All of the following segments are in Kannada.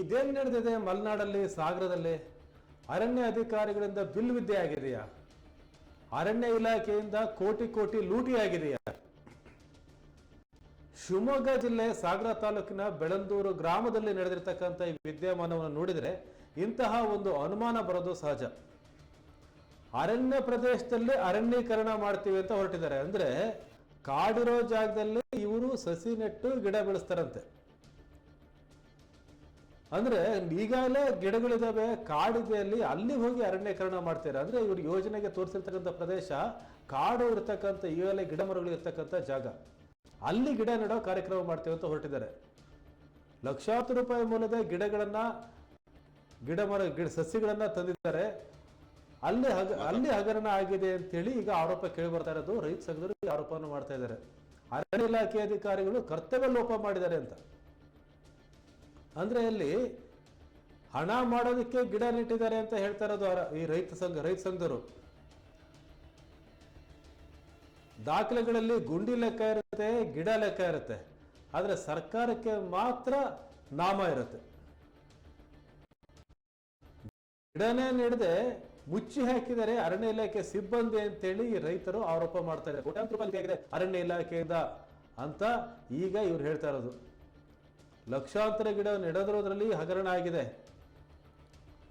ಇದೇನು ನಡೆದಿದೆ ಮಲೆನಾಡಲ್ಲಿ, ಸಾಗರದಲ್ಲಿ? ಅರಣ್ಯ ಅಧಿಕಾರಿಗಳಿಂದ ಬಿಲ್ ವಿದ್ಯೆ ಆಗಿದೆಯಾ ಅರಣ್ಯ ಇಲಾಖೆಯಿಂದ ಕೋಟಿ ಕೋಟಿ ಲೂಟಿ ಆಗಿದೆಯಾ ಶಿವಮೊಗ್ಗ ಜಿಲ್ಲೆ ಸಾಗರ ತಾಲೂಕಿನ ಬೆಳಂದೂರು ಗ್ರಾಮದಲ್ಲಿ ನಡೆದಿರ್ತಕ್ಕಂಥ ಈ ವಿದ್ಯಮಾನವನ್ನು ನೋಡಿದರೆ ಇಂತಹ ಒಂದು ಅನುಮಾನ ಬರೋದು ಸಹಜ. ಅರಣ್ಯ ಪ್ರದೇಶದಲ್ಲಿ ಅರಣ್ಯೀಕರಣ ಮಾಡ್ತೀವಿ ಅಂತ ಹೊರಟಿದ್ದಾರೆ. ಅಂದ್ರೆ ಕಾಡಿರೋ ಜಾಗದಲ್ಲಿ ಇವರು ಸಸಿ ನೆಟ್ಟು ಗಿಡ ಬೆಳೆಸ್ತಾರಂತೆ. ಅಂದ್ರೆ ಈಗಾಗಲೇ ಗಿಡಗಳಿದಾವೆ ಕಾಡಿದೆ ಅಲ್ಲಿ ಅಲ್ಲಿ ಹೋಗಿ ಅರಣ್ಯೀಕರಣ ಮಾಡ್ತಾರೆ? ಅಂದ್ರೆ ಇವ್ರು ಯೋಜನೆಗೆ ತೋರಿಸಿರ್ತಕ್ಕಂಥ ಪ್ರದೇಶ, ಕಾಡು ಇರ್ತಕ್ಕಂಥ ಈಗಾಗಲೇ ಗಿಡ ಮರಗಳು ಇರ್ತಕ್ಕಂಥ ಜಾಗ. ಅಲ್ಲಿ ಗಿಡ ನೆಡೋ ಕಾರ್ಯಕ್ರಮ ಮಾಡ್ತೇವೆ ಅಂತ ಹೊರಟಿದ್ದಾರೆ. ಲಕ್ಷಾಂತರ ರೂಪಾಯಿ ಮೂಲದ ಗಿಡಗಳನ್ನ, ಗಿಡ ಮರ, ಗಿಡ ಸಸ್ಯಗಳನ್ನ ತಂದಿದ್ದಾರೆ. ಅಲ್ಲಿ ಹಗ, ಅಲ್ಲಿ ಹಗರಣ ಆಗಿದೆ ಅಂತೇಳಿ ಈಗ ಆರೋಪ ಕೇಳಿ ಬರ್ತಾ ಇರೋದು. ರೈತ ಸಂಘದವರು ಆರೋಪವನ್ನು ಮಾಡ್ತಾ ಇದ್ದಾರೆ. ಅರಣ್ಯ ಇಲಾಖೆ ಅಧಿಕಾರಿಗಳು ಕರ್ತವ್ಯ ಲೋಪ ಮಾಡಿದ್ದಾರೆ ಅಂತ. ಅಂದ್ರೆ ಅಲ್ಲಿ ಹಣ ಮಾಡೋದಕ್ಕೆ ಗಿಡ ನೆಟ್ಟಿದ್ದಾರೆ ಅಂತ ಹೇಳ್ತಾ ಇರೋದು ಈ ರೈತ ಸಂಘ, ರೈತ ಸಂಘರು. ದಾಖಲೆಗಳಲ್ಲಿ ಗುಂಡಿ ಲೆಕ್ಕ ಇರುತ್ತೆ, ಗಿಡ ಲೆಕ್ಕ ಇರುತ್ತೆ. ಆದರೆ ಸರ್ಕಾರಕ್ಕೆ ಮಾತ್ರ ನಾಮ ಇರುತ್ತೆ. ಗಿಡನೇ ನೀಡದೆ ಮುಚ್ಚಿ ಹಾಕಿದರೆ ಅರಣ್ಯ ಇಲಾಖೆ ಸಿಬ್ಬಂದಿ ಅಂತೇಳಿ ಈ ರೈತರು ಆರೋಪ ಮಾಡ್ತಾರೆ ಕೋಟ್ಯಾಂತರ ರೂಪಾಯಿ ಅರಣ್ಯ ಇಲಾಖೆಯಿಂದ ಅಂತ ಈಗ ಇವ್ರು ಹೇಳ್ತಾ ಇರೋದು. ಲಕ್ಷಾಂತರ ಗಿಡ ನೆಡೋದ್ರಲ್ಲಿ ಹಗರಣ ಆಗಿದೆ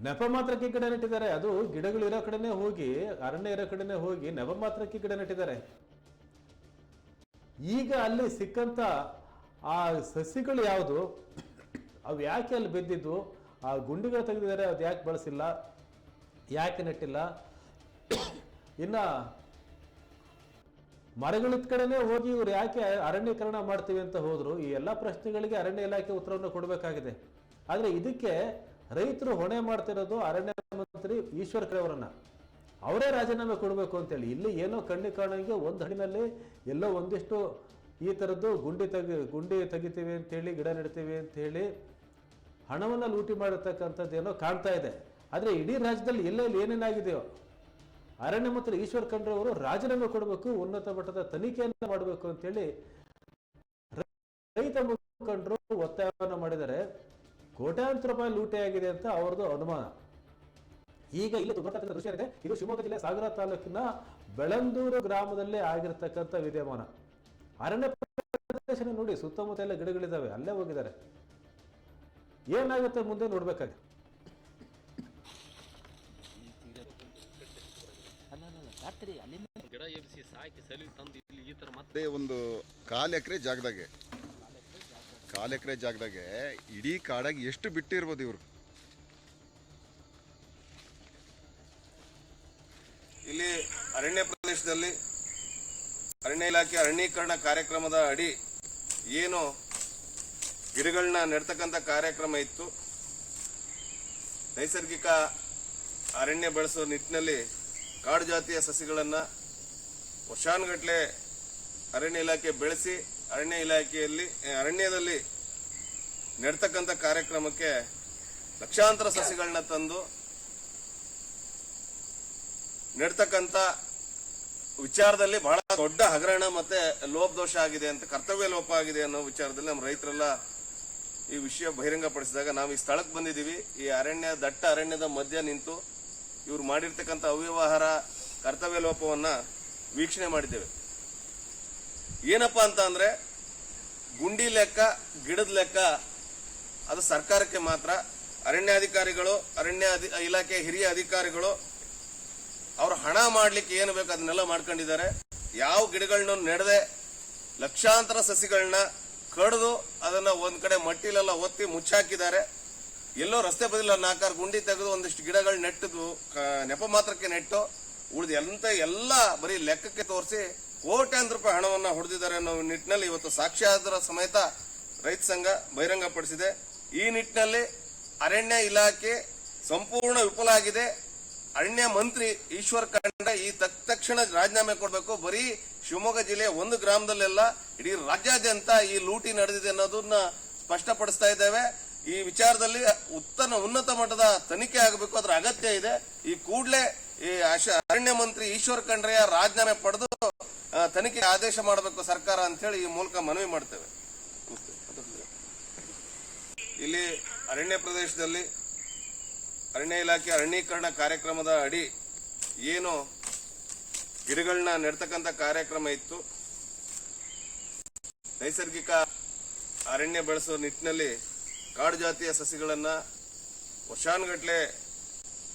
ನೆಪ ಮಾತ್ರಕ್ಕೆ ಗಿಡ ನೆಟ್ಟಿದ್ದಾರೆ. ಅದು ಗಿಡಗಳು ಇರೋ ಕಡೆನೆ ಹೋಗಿ, ಅರಣ್ಯ ಇರೋ ಕಡೆನೆ ಹೋಗಿ ನೆಪ ಮಾತ್ರಕ್ಕೆ ಗಿಡ ನೆಟ್ಟಿದ್ದಾರೆ. ಈಗ ಅಲ್ಲಿ ಸಿಕ್ಕಂತ ಆ ಸಸಿಗಳು ಯಾವುದು? ಅವು ಯಾಕೆ ಅಲ್ಲಿ ಬಿದ್ದಿದ್ದು? ಆ ಗುಂಡಿಗಳು ತೆಗೆದಿದ್ದಾರೆ ಅದು ಯಾಕೆ ಬಳಸಿಲ್ಲ? ಯಾಕೆ ನೆಟ್ಟಿಲ್ಲ? ಇನ್ನ ಮರಗಳಿದ ಕಡೆನೆ ಹೋಗಿ ಇವ್ರು ಯಾಕೆ ಅರಣ್ಯೀಕರಣ ಮಾಡ್ತೀವಿ ಅಂತ ಹೋದ್ರು, ಈ ಎಲ್ಲ ಪ್ರಶ್ನೆಗಳಿಗೆ ಅರಣ್ಯ ಇಲಾಖೆ ಉತ್ತರವನ್ನು ಕೊಡಬೇಕಾಗಿದೆ. ಆದ್ರೆ ಇದಕ್ಕೆ ರೈತರು ಹೊಣೆ ಮಾಡ್ತಿರೋದು ಅರಣ್ಯ ಮಂತ್ರಿ ಈಶ್ವರ್ ಖರೆ ಅವರೇ ರಾಜೀನಾಮೆ ಕೊಡಬೇಕು ಅಂತೇಳಿ. ಇಲ್ಲಿ ಏನೋ ಕಣ್ಣಿ ಕಾಣಂಗೆ ಒಂದು ಹಣ್ಣಿನಲ್ಲಿ ಎಲ್ಲೋ ಒಂದಿಷ್ಟು ಈ ತರದ್ದು ಗುಂಡಿ ತೆಗಿ, ಗುಂಡಿ ತೆಗಿತೀವಿ ಅಂತೇಳಿ, ಗಿಡ ನೆಡ್ತೀವಿ ಅಂತೇಳಿ ಹಣವನ್ನು ಲೂಟಿ ಮಾಡಿರ್ತಕ್ಕಂಥದ್ದು ಏನೋ ಕಾಣ್ತಾ ಇದೆ. ಆದರೆ ಇಡೀ ರಾಜ್ಯದಲ್ಲಿ ಎಲ್ಲೆಲ್ಲಿ ಏನೇನಾಗಿದೆಯೋ ಅರಣ್ಯ ಮಂತ್ರಿ ಈಶ್ವರ್ ಖಂಡ್ರೆ ಅವರು ರಾಜೀನಾಮೆ ಕೊಡಬೇಕು, ಉನ್ನತ ಮಟ್ಟದ ತನಿಖೆಯನ್ನು ಮಾಡಬೇಕು ಅಂತೇಳಿ ರೈತ ಮುಖಂಡರು ಒತ್ತಾಯವನ್ನು ಮಾಡಿದರೆ ಕೋಟ್ಯಾಂತರ ರೂಪಾಯಿ ಲೂಟಿ ಆಗಿದೆ ಅಂತ ಅವ್ರದ್ದು ಅನುಮಾನ. ಈಗ ಇಲ್ಲಿ ದೃಶ್ಯ ಇದೆ ಇದು ಶಿವಮೊಗ್ಗ ಜಿಲ್ಲೆ ಸಾಗರ ತಾಲೂಕಿನ ಬೆಳಂದೂರು ಗ್ರಾಮದಲ್ಲಿ ಆಗಿರತಕ್ಕಂಥ ವಿದ್ಯಮಾನ. ಅರಣ್ಯ ಪ್ರದೇಶ ನೋಡಿ ಸುತ್ತಮುತ್ತ ಎಲ್ಲ ಗಿಡಗಳಿದಾವೆ ಅಲ್ಲೇ ಹೋಗಿದ್ದಾರೆ. ಏನಾಗುತ್ತೆ ಮುಂದೆ ನೋಡ್ಬೇಕಾಗಿ. ರಾತ್ರಿ ಅಲ್ಲಿಂದ ಗಿಡ ಎಬ್ಸಿ ಸಾಕಿ ಸಲಿ ತಂದು ಇಲ್ಲಿ ಈ ತರ ಮತ್ತೆ ಅದೇ ಒಂದು ಕಾಲು ಎಕರೆ ಜಾಗದಾಗೆ. ಕಾಲು ಎಕರೆ ಜಾಗದಾಗೆ ಇಡೀ ಕಾಡಾಗಿ ಎಷ್ಟು ಬಿಟ್ಟಿರ್ಬೋದು ಇವರು. ಇಲ್ಲಿ ಅರಣ್ಯ ಪ್ರದೇಶದಲ್ಲಿ ಅರಣ್ಯ ಇಲಾಖೆ ಅರಣ್ಯೀಕರಣ ಕಾರ್ಯಕ್ರಮದ ಅಡಿ ಏನು ಗಿಡಗಳನ್ನ ನೆಡ್ತಕ್ಕಂಥ ಕಾರ್ಯಕ್ರಮ ಇತ್ತು. ನೈಸರ್ಗಿಕ ಅರಣ್ಯ ಬೆಳೆಸೋ ನಿಟ್ಟಿನಲ್ಲಿ ಕಾಡು ಜಾತಿಯ ಸಸಿಗಳನ್ನ ವರ್ಷಾನ್ಗಟ್ಲೆ ಅರಣ್ಯ ಇಲಾಖೆ ಬೆಳೆಸಿ, ಅರಣ್ಯ ಇಲಾಖೆಯಲ್ಲಿ ಅರಣ್ಯದಲ್ಲಿ ನೆಡ್ತಕ್ಕಂಥ ಕಾರ್ಯಕ್ರಮಕ್ಕೆ ಲಕ್ಷಾಂತರ ಸಸಿಗಳನ್ನ ತಂದು ನೆಡ್ತಕ್ಕಂಥ ವಿಚಾರದಲ್ಲಿ ಬಹಳ ದೊಡ್ಡ ಹಗರಣ ಮತ್ತೆ ಲೋಪದೋಷ ಆಗಿದೆ ಅಂತ, ಕರ್ತವ್ಯ ಲೋಪ ಆಗಿದೆ ಅನ್ನೋ ವಿಚಾರದಲ್ಲಿ ನಮ್ಮ ರೈತರೆಲ್ಲ ಈ ವಿಷಯ ಬಹಿರಂಗಪಡಿಸಿದಾಗ ನಾವು ಈ ಸ್ಥಳಕ್ಕೆ ಬಂದಿದ್ದೀವಿ. ಈ ಅರಣ್ಯ, ದಟ್ಟ ಅರಣ್ಯದ ಮಧ್ಯ ನಿಂತು ಇವ್ರು ಮಾಡಿರ್ತಕ್ಕಂಥ ಅವ್ಯವಹಾರ ಕರ್ತವ್ಯ ಲೋಪವನ್ನು ವೀಕ್ಷಣೆ ಮಾಡಿದ್ದೇವೆ. ಏನಪ್ಪ ಅಂತ ಅಂದರೆ, ಗುಂಡಿ ಲೆಕ್ಕ, ಗಿಡದ ಲೆಕ್ಕ, ಅದು ಸರ್ಕಾರಕ್ಕೆ ಮಾತ್ರ. ಅರಣ್ಯಾಧಿಕಾರಿಗಳು, ಅರಣ್ಯ ಇಲಾಖೆ ಹಿರಿಯ ಅಧಿಕಾರಿಗಳು, ಅವರು ಹಣ ಮಾಡ್ಲಿಕ್ಕೆ ಏನು ಬೇಕು ಅದನ್ನೆಲ್ಲ ಮಾಡ್ಕೊಂಡಿದ್ದಾರೆ. ಯಾವ ಗಿಡಗಳನ್ನ ನೆಡದೆ, ಲಕ್ಷಾಂತರ ಸಸಿಗಳನ್ನ ಕಡಿದು ಅದನ್ನ ಒಂದು ಕಡೆ ಮಟ್ಟಿಲೆಲ್ಲ ಒತ್ತಿ ಮುಚ್ಚಾಕಿದ್ದಾರೆ. ಎಲ್ಲೋ ರಸ್ತೆ ಬದಿಲ ನಾಲ್ಕಾರು ಗುಂಡಿ ತೆಗೆದು ಒಂದಿಷ್ಟು ಗಿಡಗಳು ನೆಟ್ಟದು ನೆಪ ಮಾತ್ರಕ್ಕೆ ನೆಟ್ಟು ಉಳಿದ ಎಂತ ಎಲ್ಲ ಬರೀ ಲೆಕ್ಕಕ್ಕೆ ತೋರಿಸಿ ಕೋಟ್ಯಾಂತರ ರೂಪಾಯಿ ಹಣವನ್ನ ಹೊಡೆದಿದ್ದಾರೆ ಅನ್ನೋ ನಿಟ್ಟಿನಲ್ಲಿ ಇವತ್ತು ಸಾಕ್ಷ್ಯಾಧಾರ ಸಮೇತ ರೈತ ಸಂಘ ಬಹಿರಂಗಪಡಿಸಿದೆ. ಈ ನಿಟ್ಟಿನಲ್ಲಿ ಅರಣ್ಯ ಇಲಾಖೆ ಸಂಪೂರ್ಣ ವಿಫಲ ಆಗಿದೆ. ಅರಣ್ಯ ಮಂತ್ರಿ ಈಶ್ವರ್ ಖಂಡ ಈ ತಕ್- ತಕ್ಷಣ ರಾಜೀನಾಮೆ ಕೊಡಬೇಕು. ಬರೀ ಶಿವಮೊಗ್ಗ ಜಿಲ್ಲೆಯ ಒಂದು ಗ್ರಾಮದಲ್ಲೆಲ್ಲ ಇಡೀ ರಾಜ್ಯಾದ್ಯಂತ ಈ ಲೂಟಿ ನಡೆದಿದೆ ಅನ್ನೋದನ್ನ ಸ್ಪಷ್ಟಪಡಿಸ್ತಾ ಇದ್ದೇವೆ. ಈ ವಿಚಾರದಲ್ಲಿ ಉತ್ತಮ, ಉನ್ನತ ಮಟ್ಟದ ತನಿಖೆ ಆಗಬೇಕು, ಅದರ ಅಗತ್ಯ ಇದೆ. ಈ ಕೂಡಲೇ ಈ ಅರಣ್ಯ ಮಂತ್ರಿ ಈಶ್ವರ್ ಖಂಡ್ರೆಯ ರಾಜೀನಾಮೆ ಪಡೆದು ತನಿಖೆ ಆದೇಶ ಮಾಡಬೇಕು ಸರ್ಕಾರ ಅಂತ ಹೇಳಿ ಈ ಮೂಲಕ ಮನವಿ ಮಾಡ್ತೇವೆ. ಇಲ್ಲಿ ಅರಣ್ಯ ಪ್ರದೇಶದಲ್ಲಿ ಅರಣ್ಯ ಇಲಾಖೆ ಅರಣ್ಯೀಕರಣ ಕಾರ್ಯಕ್ರಮದ ಅಡಿ ಏನು ಗಿಡಗಳನ್ನ ನೆಡ್ತಕ್ಕಂಥ ಕಾರ್ಯಕ್ರಮ ಇತ್ತು. ನೈಸರ್ಗಿಕ ಅರಣ್ಯ ಬೆಳೆಸೋ ನಿಟ್ಟಿನಲ್ಲಿ ಕಾಡು ಜಾತಿಯ ಸಸಿಗಳನ್ನ ವರ್ಷಾನುಗಟ್ಲೆ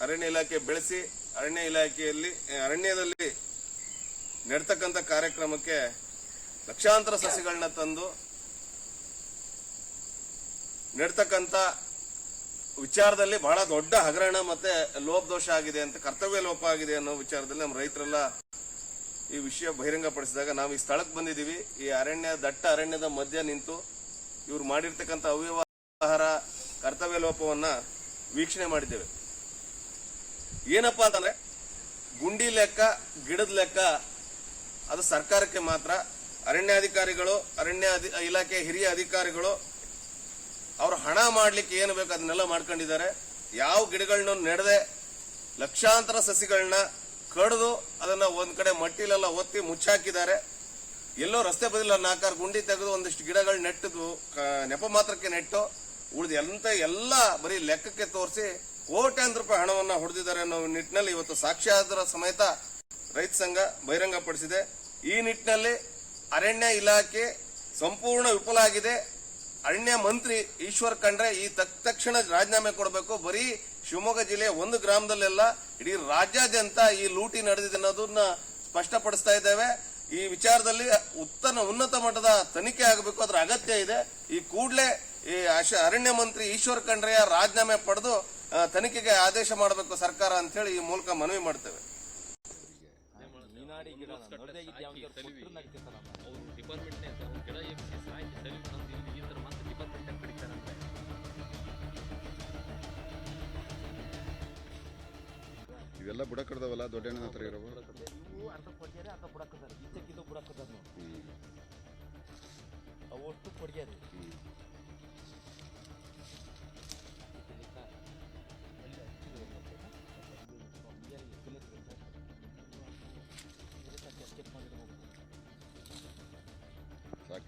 ಅರಣ್ಯ ಇಲಾಖೆ ಬೆಳೆಸಿ, ಅರಣ್ಯ ಇಲಾಖೆಯಲ್ಲಿ ಅರಣ್ಯದಲ್ಲಿ ನೆಡ್ತಕ್ಕಂಥ ಕಾರ್ಯಕ್ರಮಕ್ಕೆ ಲಕ್ಷಾಂತರ ಸಸಿಗಳನ್ನ ತಂದು ನೆಡ್ತಕ್ಕಂಥ ವಿಚಾರದಲ್ಲಿ ಬಹಳ ದೊಡ್ಡ ಹಗರಣ ಮತ್ತೆ ಲೋಪದೋಷ ಆಗಿದೆ ಅಂತ, ಕರ್ತವ್ಯ ಲೋಪ ಆಗಿದೆ ಅನ್ನೋ ವಿಚಾರದಲ್ಲಿ ನಮ್ಮ ರೈತರೆಲ್ಲ ಈ ವಿಷಯ ಬಹಿರಂಗಪಡಿಸಿದಾಗ ನಾವು ಈ ಸ್ಥಳಕ್ಕೆ ಬಂದಿದ್ದೀವಿ. ಈ ಅರಣ್ಯ, ದಟ್ಟ ಅರಣ್ಯದ ಮಧ್ಯ ನಿಂತು ಇವರು ಮಾಡಿರ್ತಕ್ಕಂಥ ಅವ್ಯವಹಾರ ಕರ್ತವ್ಯ ಲೋಪವನ್ನ ವೀಕ್ಷಣೆ ಮಾಡಿದ್ದೇವೆ. ಏನಪ್ಪಾ ಅಂತಂದ್ರೆ, ಗುಂಡಿ ಲೆಕ್ಕ, ಗಿಡದ ಲೆಕ್ಕ, ಅದು ಸರ್ಕಾರಕ್ಕೆ ಮಾತ್ರ. ಅರಣ್ಯಾಧಿಕಾರಿಗಳು, ಅರಣ್ಯ ಇಲಾಖೆ ಹಿರಿಯ ಅಧಿಕಾರಿಗಳು, ಅವರು ಹಣ ಮಾಡ್ಲಿಕ್ಕೆ ಏನು ಬೇಕು ಅದನ್ನೆಲ್ಲ ಮಾಡ್ಕೊಂಡಿದ್ದಾರೆ. ಯಾವ ಗಿಡಗಳನ್ನ ನೆಡದೆ, ಲಕ್ಷಾಂತರ ಸಸಿಗಳನ್ನ ಕಡಿದು ಅದನ್ನ ಒಂದ್ ಕಡೆ ಮಟ್ಟಿಲೆಲ್ಲ ಒತ್ತಿ ಮುಚ್ಚಾಕಿದ್ದಾರೆ. ಎಲ್ಲೋ ರಸ್ತೆ ಬದಲಿಲ್ಲ ನಾಲ್ಕಾರು ಗುಂಡಿ ತೆಗೆದು ಒಂದಿಷ್ಟು ಗಿಡಗಳು ನೆಟ್ಟದು ನೆಪ ಮಾತ್ರಕ್ಕೆ ನೆಟ್ಟು ಉಳಿದ ಎಂತ ಎಲ್ಲ ಬರೀ ಲೆಕ್ಕಕ್ಕೆ ತೋರಿಸಿ ಕೋಟ್ಯಾಂತರ ರೂಪಾಯಿ ಹಣವನ್ನ ಹೊಡೆದಿದ್ದಾರೆ ಅನ್ನೋ ನಿಟ್ಟಿನಲ್ಲಿ ಇವತ್ತು ಸಾಕ್ಷ್ಯಾಧಾರ ಸಮೇತ ರೈತ ಸಂಘ ಬಹಿರಂಗಪಡಿಸಿದೆ. ಈ ನಿಟ್ಟಿನಲ್ಲಿ ಅರಣ್ಯ ಇಲಾಖೆ ಸಂಪೂರ್ಣ ವಿಫಲ ಆಗಿದೆ. ಅರಣ್ಯ ಮಂತ್ರಿ ಈಶ್ವರ್ ಖಂಡ್ರೆ ಈ ತಕ್- ತಕ್ಷಣ ರಾಜೀನಾಮೆ ಕೊಡಬೇಕು. ಬರೀ ಶಿವಮೊಗ್ಗ ಜಿಲ್ಲೆಯ ಒಂದು ಗ್ರಾಮದಲ್ಲೆಲ್ಲ ಇಡೀ ರಾಜ್ಯಾದ್ಯಂತ ಈ ಲೂಟಿ ನಡೆದಿದೆ ಅನ್ನೋದನ್ನ ಸ್ಪಷ್ಟಪಡಿಸ್ತಾ ಇದ್ದೇವೆ. ಈ ವಿಚಾರದಲ್ಲಿ ಉತ್ತಮ ಉನ್ನತ ಮಟ್ಟದ ತನಿಖೆ ಆಗಬೇಕು. ಅದರ ಅಗತ್ಯ ಇದೆ. ಈ ಕೂಡಲೇ ಈ ಅಶ- ಅರಣ್ಯ ಮಂತ್ರಿ ಈಶ್ವರ್ ಖಂಡ್ರೆಯ ರಾಜೀನಾಮೆ ಪಡೆದು ತನಿಖೆಗೆ ಆದೇಶ ಮಾಡಬೇಕು ಸರ್ಕಾರ ಅಂತ ಹೇಳಿ ಈ ಮೂಲಕ ಮನವಿ ಮಾಡ್ತೇವೆ. ಇವೆಲ್ಲ ಬುಡಕಡ್ದವಲ್ಲ ದೊಡ್ಡಣ್ಣ ಹತ್ರ ಇರೋವು? ನಡೀತೈತಲ್ಲ ಅವ್ರು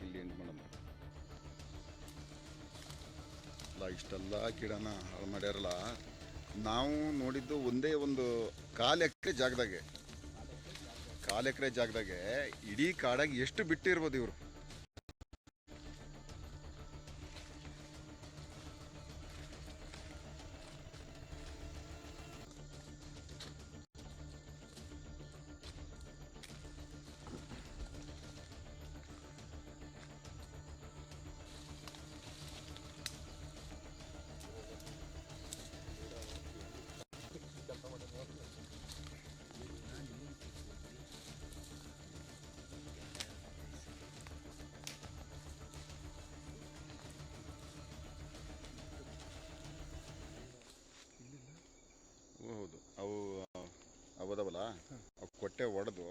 ಇಲ್ಲಿ ಎಂಟು ಮಾಡೋಣ ಅಲ್ಲ, ಇಷ್ಟೆಲ್ಲ ಗಿಡನ ಹಾಳು ಮಾಡ್ಯಾರಲ್ಲ, ನಾವು ನೋಡಿದ್ದು ಒಂದೇ ಒಂದು ಕಾಲು ಎಕರೆ ಜಾಗದಾಗೆ. ಕಾಲು ಎಕರೆ ಜಾಗದಾಗೆ ಇಡೀ ಕಾಡಾಗಿ ಎಷ್ಟು ಬಿಟ್ಟಿರ್ಬೋದು ಇವರು. ಅವು ಕೊಟ್ಟೆ ಒಡೆದು